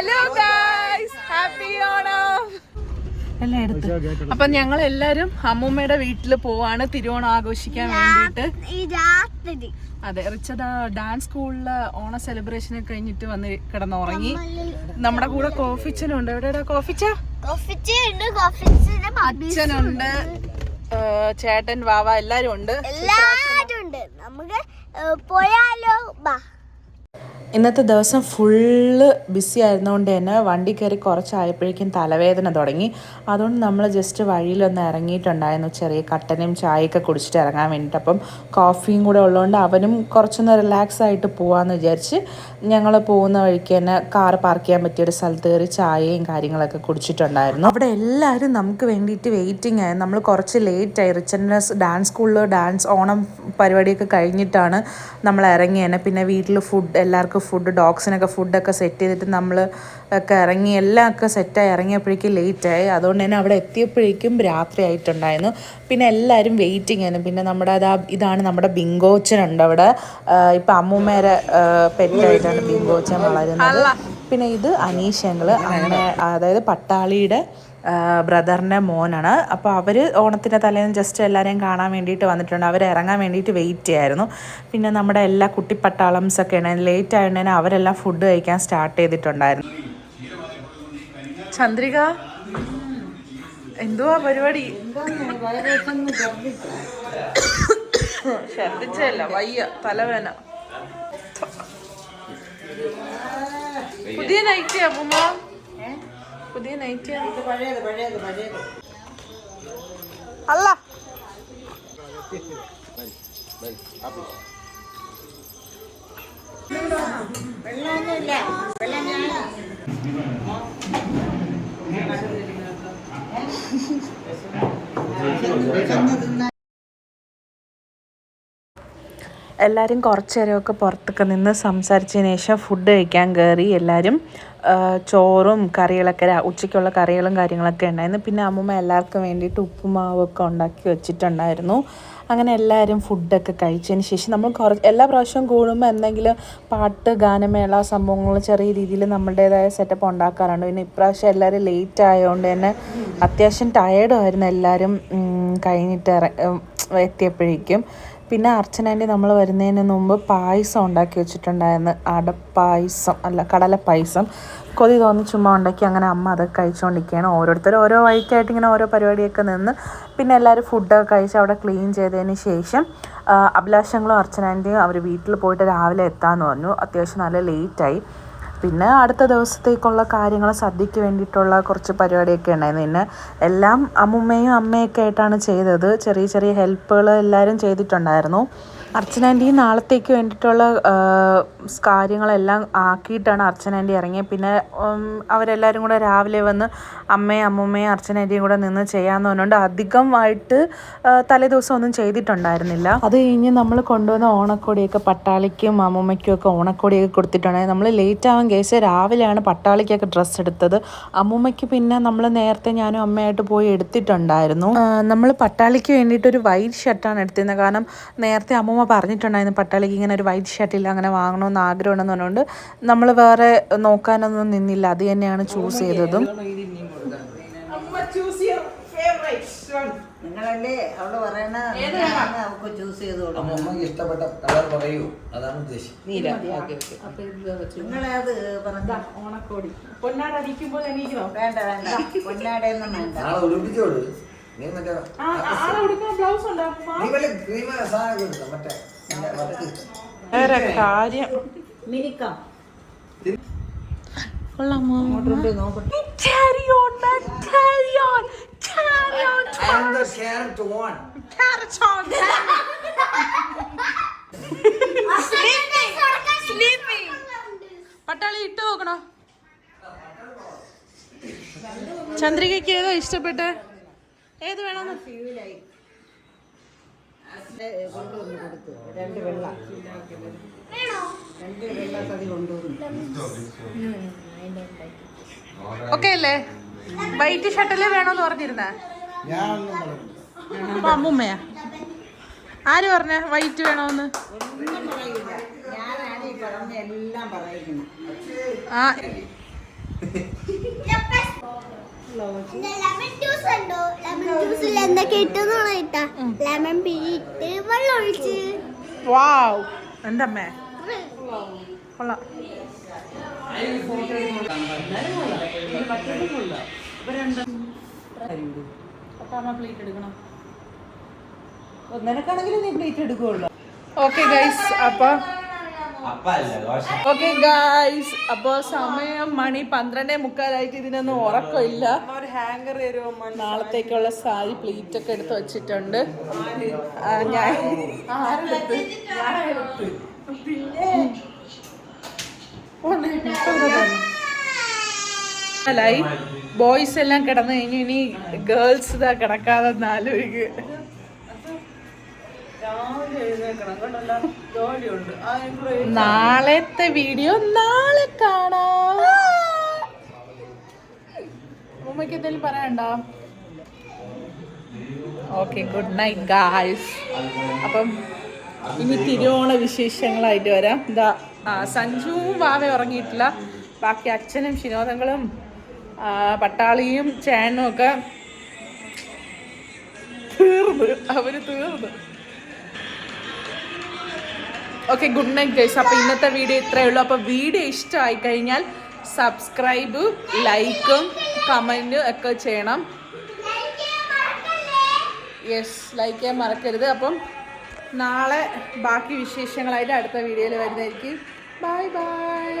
Hello guys happy Onam. എല്ലാം എടുത്ത്. അപ്പൊ ഞങ്ങൾ എല്ലാരും അമ്മൂമ്മയുടെ വീട്ടിൽ പോവാണ്. തിരുവോണം ആഘോഷിക്കാൻ വേണ്ടിട്ട് അതെ റിച്ചത് ഡാൻസ് സ്കൂളിൽ ഓണ സെലിബ്രേഷൻ കഴിഞ്ഞിട്ട് വന്ന് കിടന്നുറങ്ങി. നമ്മുടെ കൂടെ കോഫിച്ചനുണ്ട്. എവിടെയാ കോഫിച്ച? അച്ഛനുണ്ട്. ചേട്ടൻ വാവ എല്ലാരും ഉണ്ട്. എല്ലാരും ഉണ്ട്. നമുക്ക് പോയാലോ? ബാ. ഇന്നത്തെ ദിവസം ഫുള്ള് ബിസി ആയിരുന്നുകൊണ്ട് തന്നെ വണ്ടി കയറി കുറച്ചായപ്പോഴേക്കും തലവേദന തുടങ്ങി. അതുകൊണ്ട് നമ്മൾ ജസ്റ്റ് വഴിയിലൊന്ന് ഇറങ്ങിയിട്ടുണ്ടായിരുന്നു. ചെറിയ കട്ടനും ചായയൊക്കെ കുടിച്ചിട്ട് ഇറങ്ങാൻ വേണ്ടിയിട്ട് അപ്പം കോഫിയും കൂടെ ഉള്ളതുകൊണ്ട് അവനും കുറച്ചൊന്ന് റിലാക്സ് ആയിട്ട് പോകാമെന്ന് വിചാരിച്ച് ഞങ്ങൾ പോകുന്ന വഴിക്ക് തന്നെ കാർ പാർക്ക് ചെയ്യാൻ പറ്റിയ ഒരു സ്ഥലത്ത് കയറി ചായയും കാര്യങ്ങളൊക്കെ കുടിച്ചിട്ടുണ്ടായിരുന്നു. അവിടെ എല്ലാവരും നമുക്ക് വേണ്ടിയിട്ട് വെയിറ്റിംഗ് ആയിരുന്നു നമ്മൾ കുറച്ച് ലേറ്റ് ആയി. റിച്ചന്റെ ഡാൻസ് സ്കൂളിൽ ഡാൻസ് ഓണം പരിപാടിയൊക്കെ കഴിഞ്ഞിട്ടാണ് നമ്മൾ ഇറങ്ങിയതന്നെ പിന്നെ വീട്ടിൽ ഫുഡ് എല്ലാവർക്കും ഫുഡ് ഡോഗ്സിനൊക്കെ ഫുഡൊക്കെ സെറ്റ് ചെയ്തിട്ട് നമ്മൾ ഒക്കെ ഇറങ്ങി എല്ലാം ഒക്കെ സെറ്റായി ഇറങ്ങിയപ്പോഴേക്കും ലേറ്റായി അതുകൊണ്ട് തന്നെ അവിടെ എത്തിയപ്പോഴേക്കും രാത്രി ആയിട്ടുണ്ടായിരുന്നു. പിന്നെ എല്ലാവരും വെയിറ്റിംഗ് ആയിരുന്നു. പിന്നെ നമ്മുടെ അതാ ഇതാണ് നമ്മുടെ ബിങ്കോച്ചനുണ്ട് അവിടെ. ഇപ്പം അമ്മൂമ്മേരെ പെറ്റായിട്ടാണ് ബിങ്കോച്ചൻ വളരുന്നത്. പിന്നെ ഇത് അനീഷങ്ങൾ അമ്മ അതായത് പട്ടാളിയുടെ ബ്രദറിന്റെ മോനാണ്. അപ്പോൾ അവർ ഓണത്തിന്റെ തലേന്ന് ജസ്റ്റ് എല്ലാവരെയും കാണാൻ വേണ്ടിയിട്ട് വന്നിട്ടുണ്ട്. അവർ ഇറങ്ങാൻ വേണ്ടിയിട്ട് വെയിറ്റ് ചെയ്യായിരുന്നു. പിന്നെ നമ്മുടെ എല്ലാ കുട്ടിപ്പട്ടാളംസൊക്കെ ഉണ്ടായിരുന്നു ലേറ്റ് ആയതുകൊണ്ട് അവരെല്ലാം ഫുഡ് കഴിക്കാൻ സ്റ്റാർട്ട് ചെയ്തിട്ടുണ്ടായിരുന്നു. ചന്ദ്രിക? എന്തുവാ പരിപാടി? ഛർദിച്ചല്ല വയ്യ തലവേന പുതിയ നൈറ്റിയാ അമ്മൂമ്മ? പുതിയ നൈറ്റിയാ അല്ല. എല്ലാവരും കുറച്ച് നേരമൊക്കെ പുറത്തൊക്കെ നിന്ന് സംസാരിച്ചതിന് ശേഷം ഫുഡ് കഴിക്കാൻ കയറി എല്ലാവരും ചോറും കറികളൊക്കെ ഉച്ചയ്ക്കുള്ള കറികളും കാര്യങ്ങളൊക്കെ ഉണ്ടായിരുന്നു. പിന്നെ അമ്മമ്മ എല്ലാവർക്കും വേണ്ടിയിട്ട് ഉപ്പുമാവൊക്കെ ഉണ്ടാക്കി വെച്ചിട്ടുണ്ടായിരുന്നു. അങ്ങനെ എല്ലാവരും ഫുഡൊക്കെ കഴിച്ചതിന് ശേഷം നമ്മൾ കുറച്ച് എല്ലാ പ്രാവശ്യവും കൂടുമ്പോൾ എന്തെങ്കിലും പാട്ട് ഗാനമേള സംഭവങ്ങൾ ചെറിയ രീതിയിൽ നമ്മുടേതായ സെറ്റപ്പ് ഉണ്ടാക്കാറുണ്ട്. പിന്നെ ഇപ്രാവശ്യം എല്ലാവരും ലേറ്റ് ആയതുകൊണ്ട് തന്നെ അത്യാവശ്യം ടയേർഡായിരുന്നു എല്ലാവരും കഴിഞ്ഞിട്ട് എത്തിയപ്പോഴേക്കും. പിന്നെ അർച്ചനാന്റെ നമ്മൾ വരുന്നതിന് മുമ്പ് പായസം ഉണ്ടാക്കി വെച്ചിട്ടുണ്ടായിരുന്നു. അടപ്പായസം അല്ല കടല പായസം. കൊതി തോന്നി ചുമ്മാ ഉണ്ടാക്കി അങ്ങനെ അമ്മ അതൊക്കെ കഴിച്ചുകൊണ്ടിരിക്കുകയാണ് ഓരോരുത്തർ ഓരോ വഴിക്കായിട്ട് ഇങ്ങനെ ഓരോ പരിപാടിയൊക്കെ നിന്ന് പിന്നെ എല്ലാവരും ഫുഡൊക്കെ കഴിച്ച് അവിടെ ക്ലീൻ ചെയ്തതിന് ശേഷം അഭിലാഷങ്ങളും അർച്ചനാന്റെയും അവർ വീട്ടിൽ പോയിട്ട് രാവിലെ എത്താമെന്ന് പറഞ്ഞു. അത്യാവശ്യം നല്ല ലേറ്റായി. പിന്നെ അടുത്ത ദിവസത്തേക്കുള്ള കാര്യങ്ങൾ സദ്യക്ക് വേണ്ടിയിട്ടുള്ള കുറച്ച് പരിപാടിയൊക്കെ ഉണ്ടായിരുന്നു. പിന്നെ എല്ലാം അമ്മുമ്മയും അമ്മയൊക്കെ ആയിട്ടാണ് ചെയ്തത്. ചെറിയ ചെറിയ ഹെൽപ്പുകൾ എല്ലാവരും ചെയ്തിട്ടുണ്ടായിരുന്നു. അർച്ചനാന്റി നാളത്തേക്ക് വേണ്ടിയിട്ടുള്ള കാര്യങ്ങളെല്ലാം ആക്കിയിട്ടാണ് അർച്ചനാന്റി ഇറങ്ങിയത്. പിന്നെ അവരെല്ലാവരും കൂടെ രാവിലെ വന്ന് അമ്മയും അമ്മുമ്മയും അർച്ചനാന്റിയും കൂടെ നിന്ന് ചെയ്യാമെന്ന് പറഞ്ഞുകൊണ്ട് അധികമായിട്ട് തലേദിവസം ഒന്നും ചെയ്തിട്ടുണ്ടായിരുന്നില്ല. അത് കഴിഞ്ഞ് നമ്മൾ കൊണ്ടുവന്ന ഓണക്കോടിയൊക്കെ പട്ടാളിക്കും അമ്മൂമ്മയ്ക്കും ഒക്കെ ഓണക്കോടിയൊക്കെ കൊടുത്തിട്ടുണ്ടായിരുന്നു നമ്മൾ ലേറ്റ് ആവാൻ കേസ് രാവിലെയാണ് പട്ടാളിക്കൊക്കെ ഡ്രസ്സ് എടുത്തത്. അമ്മൂമ്മയ്ക്ക് പിന്നെ നമ്മൾ നേരത്തെ ഞാനും അമ്മയായിട്ട് പോയി എടുത്തിട്ടുണ്ടായിരുന്നു. നമ്മൾ പട്ടാളിക്ക് വേണ്ടിയിട്ട് ഒരു വൈറ്റ് ഷർട്ടാണ് എടുത്തിരുന്നത്. കാരണം നേരത്തെ അമ്മൂമ്മ പറഞ്ഞിട്ടുണ്ടായിരുന്നു പട്ടാളിക്ക് ഇങ്ങനെ ഒരു വൈറ്റ് ഷർട്ടില്ല അങ്ങനെ വാങ്ങണമെന്ന് ആഗ്രഹമുണ്ടെന്ന് പറഞ്ഞുകൊണ്ട് നമ്മൾ വേറെ നോക്കാനൊന്നും നിന്നില്ല. അത് തന്നെയാണ് ചൂസ് ചെയ്തതും. നിങ്ങളല്ലേ അവൾ പറയണ അവൾക്ക് ചൂസ് ചെയ്ത് കൊടുക്കും ഇഷ്ടപ്പെട്ട കളർ പറയൂ. അതാണ് ഉദ്ദേശം. നിങ്ങളെ അത് പറഞ്ഞ. ഓണക്കോടി. പൊന്നാടടിക്കുമ്പോൾ എണീക്കണോ വേണ്ട വേണ്ട. പൊന്നാടയൊന്നും വേണ്ട. നീ മറ്റേ ബ്ലൗസ് ഉണ്ടോ നീ വല്ല ക്രീമ സാധനം എടുത്തോ മറ്റേ വേറെ കാര്യം മിനിക്കാം കൊള്ളാമോ ഇങ്ങോട്ടുണ്ട് നോക്കട്ടെ Carry on, man. Carry on. Carry on. I am the carrot one. Carrot on. Sleeping. Sleeping. Pattali ഇട്ട് നോക്കണോ ചന്ദ്രികയ്ക്ക് ഏതോ ഇഷ്ടപ്പെട്ടെ ഏത് വേണമെന്ന് കൊണ്ടുവന്ന് കൊടുത്തു. രണ്ട് വെള്ള. രണ്ട് വെള്ള കൊണ്ടുവന്നു ഓക്കെ അല്ലേ? വൈറ്റ് ഷർട്ടല്ലേ വേണോന്ന് പറഞ്ഞിരുന്ന? അമ്മൂമ്മയാ? ആര് പറഞ്ഞ വൈറ്റ് വേണോന്ന്? ആ. ലെമൺ ജ്യൂസ് ഉണ്ടോ? ലെമൺ ജ്യൂസിൽ എന്തൊക്കെ ഇട്ടെന്ന് ഇട്ടാ ലെമൺ പിഴിട്ട് വെള്ളം ഒഴിച്ച്. വാവ്. എന്റെ അമ്മേ നീ പ്ലേറ്റ് എടുക്കുള്ളൂ ഓക്കെ ഗൈസ് അപ്പൊ ഓക്കെ ഗായ്സ് അപ്പൊ സമയം മണി പന്ത്രണ്ടേ മുക്കാലായിട്ട് ഇതിനൊന്നും ഉറക്കമില്ല. ഹാങ്കർ നാളത്തേക്കുള്ള സാരി പ്ലീറ്റ് ഒക്കെ എടുത്ത് വെച്ചിട്ടുണ്ട്. ഞാൻ ായി ബോയ്സ് എല്ലാം കിടന്നു കഴിഞ്ഞു ഇനി ഗേൾസ് ഇതാ കിടക്കാതെ ആലോചിക്ക്. ജോലിയുണ്ട്. കൂടെ നാളത്തെ വീഡിയോ നാളെ കാണാം. ഉമ്മയ്ക്ക് എന്തെങ്കിലും പറയണ്ടോ ഓക്കെ ഗുഡ് നൈറ്റ് ഗായ്സ് അപ്പം ഇനി തിരുവോണ വിശേഷങ്ങളായിട്ട് വരാം. എന്താ ആ, സഞ്ജുവും വാവ ഉറങ്ങിയിട്ടില്ല. ബാക്കി അച്ഛനും ശിനോദങ്ങളും പട്ടാളിയും ചേണും ഒക്കെ തീർന്നു. അവർ തീർന്ന്. ഓക്കെ ഗുഡ് നൈറ്റ് ഗൈസ് അപ്പോൾ ഇന്നത്തെ വീഡിയോ ഇത്രയേ ഉള്ളൂ. അപ്പോൾ വീഡിയോ ഇഷ്ടമായി കഴിഞ്ഞാൽ സബ്സ്ക്രൈബ് ലൈക്കും കമന്റും ഒക്കെ ചെയ്യണം. യെസ് ലൈക്ക് ചെയ്യാൻ മറക്കരുത്. അപ്പം നാളെ ബാക്കി വിശേഷങ്ങളായിട്ട് അടുത്ത വീഡിയോയിൽ വരുന്നതായിരിക്കും. Bye bye